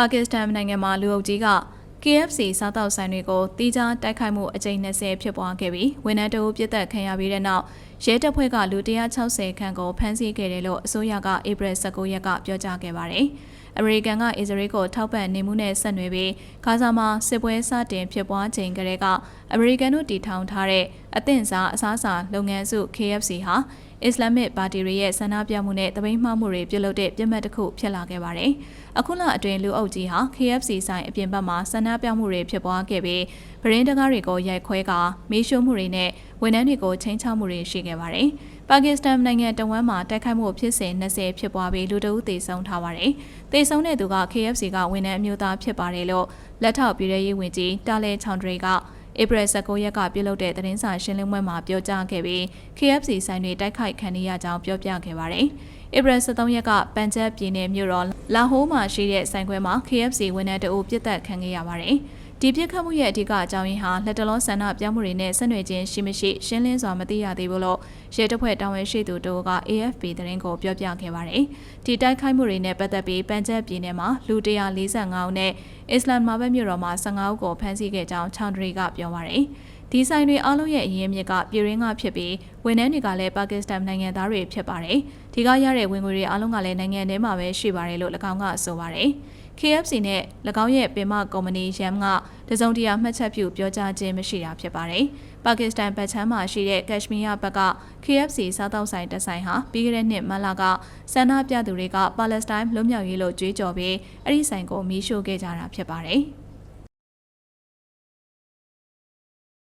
ပါကစ္စတန်နိုင်ငံမှာလူအုပ်ကြီးက KFC စားတောက်ဆိုင်တွေကိုတီးခြားတိုက်ခိုက်မှုအကြိမ်20ဖြစ်ပွားခဲ့ပြီးဝန်ထမ်းတအုပ်ပြစ်သက်ခံရပြီးတဲ့နောက်ရဲတပ်ဖွဲ့ကလူ160ခန့်ကိုဖမ်းဆီးခဲ့တယ်လို့အစိုးရကဧပြီ19ရက်ကပြောကြားခဲ့ပါတယ်။အမေရိကန်ကအစ္စရေးကိုထောက်ပံ့နေမှုနဲ့ဆက်နွယ်ပြီးဂါဇာမှာစစ်ပွဲစတင်ဖြစ်ပွားချိန်ကလေးကအမေရိကန်တို့တည်ထောင်ထားတဲ့အသင့်စားအစားအစာလုပ်ငန်းစု KFC ဟာ အစ္စလာမစ်ပါတီတွေရဲ့ဆန္ဒပြမှုနဲ့တပိန်းမှောက်မှုတွေပြုလုပ်တဲ့ပြစ်မှတ်တစ်ခုဖြစ်လာခဲ့ပါတယ်။အခုလအတွင်းလူအုပ်ကြီးဟာ KFC ဆိုင်အပြင်ဘက်မှာဆန္ဒပြမှုတွေဖြစ်ပွားခဲ့ပြီးဗရင်းတကားတွေကိုရိုက်ခွဲကာမေးရှို့မှုတွေနဲ့ဝန်ထမ်းတွေကိုချိန်ချမှုတွေရှိခဲ့ပါတယ်။ပါကစ္စတန်နိုင်ငံတဝမ်းမှာတိုက်ခိုက်မှုဖြစ်စဉ်20ဖြစ်ပွားပြီးလူတအုပ်သေဆုံးထားပါတယ်။သေဆုံးတဲ့သူက KFC ကဝန်ထမ်းအမျိုးသားဖြစ်ပါတယ်လို့လက်ထောက်ပြည်ထရေးဝန်ကြီးတာလဲချောင်ဒရီက ဧပြီ19ရက်ကပြုလုပ်တဲ့သတင်းစာရှင်းလင်းပွဲမှာပြောကြားခဲ့ပြီး KFC ဆိုင်တွေတိုက်ခိုက်ခံရကြောင်းပြောပြခဲ့ပါတယ်။ဧပြီ23ရက်ကပန်ဂျပ်ပြည်နယ်မြို့တော်လာဟိုးမှာရှိတဲ့ဆိုင်ခွဲမှာ KFC ဝန်ထမ်းတအုပ်ပြစ်တက်ခံခဲ့ရပါတယ်။ ဒီပြစ်ခတ်မှုရဲ့အဓိကအကြောင်းရင်းဟာလက်တလုံးဆန္ဒပြမှုတွေနဲ့ဆက်နွယ်ခြင်းရှိမရှိရှင်းလင်းစွာမသိရသေးဘူးလို့ရဲတပ်ဖွဲ့တာဝန်ရှိသူတို့က AFP သတင်းကိုပြောပြခဲ့ပါတယ်။ဒီတိုက်ခိုက်မှုတွေနဲ့ပတ်သက်ပြီးပန်ဂျပ်ပြည်နယ်မှာလူ145ဦးနဲ့အစ္စလမ်မာဘတ်မြို့တော်မှာ15ဦးကိုဖမ်းဆီးခဲ့ကြောင်းချောင်ဒရီကပြောပါတယ်။ ဒီဆိုင်တွေအားလုံးရဲ့အရင်းမြစ်ကပြည်ရင်းကဖြစ်ပြီးဝန်ထမ်းတွေကလည်းပါကစ္စတန်နိုင်ငံသားတွေဖြစ်ပါတယ်။ဒီကရတဲ့ဝင်ငွေတွေအားလုံးကလည်းနိုင်ငံထဲမှာပဲရှိပါတယ်လို့၎င်းကဆိုပါတယ်။ KFC နဲ့၎င်းရဲ့ပင်မကုမ္ပဏီ YAM ကတစုံတရာမှတ်ချက်ပြုပြောကြားခြင်းမရှိတာဖြစ်ပါတယ်။ပါကစ္စတန်ဗတ်ချမ်းမှာရှိတဲ့ကက်ရှမီးယားဘက်က KFC စားတောက်ဆိုင်တဆိုင်ဟာပြီးခဲ့တဲ့နှစ်မတ်လကဆန္ဒပြသူတွေကပါလက်စတိုင်းလွတ်မြောက်ရေးလို့ကြွေးကြော်ပြီးအဲ့ဒီဆိုင်ကိုမီးရှို့ခဲ့ကြတာဖြစ်ပါတယ်။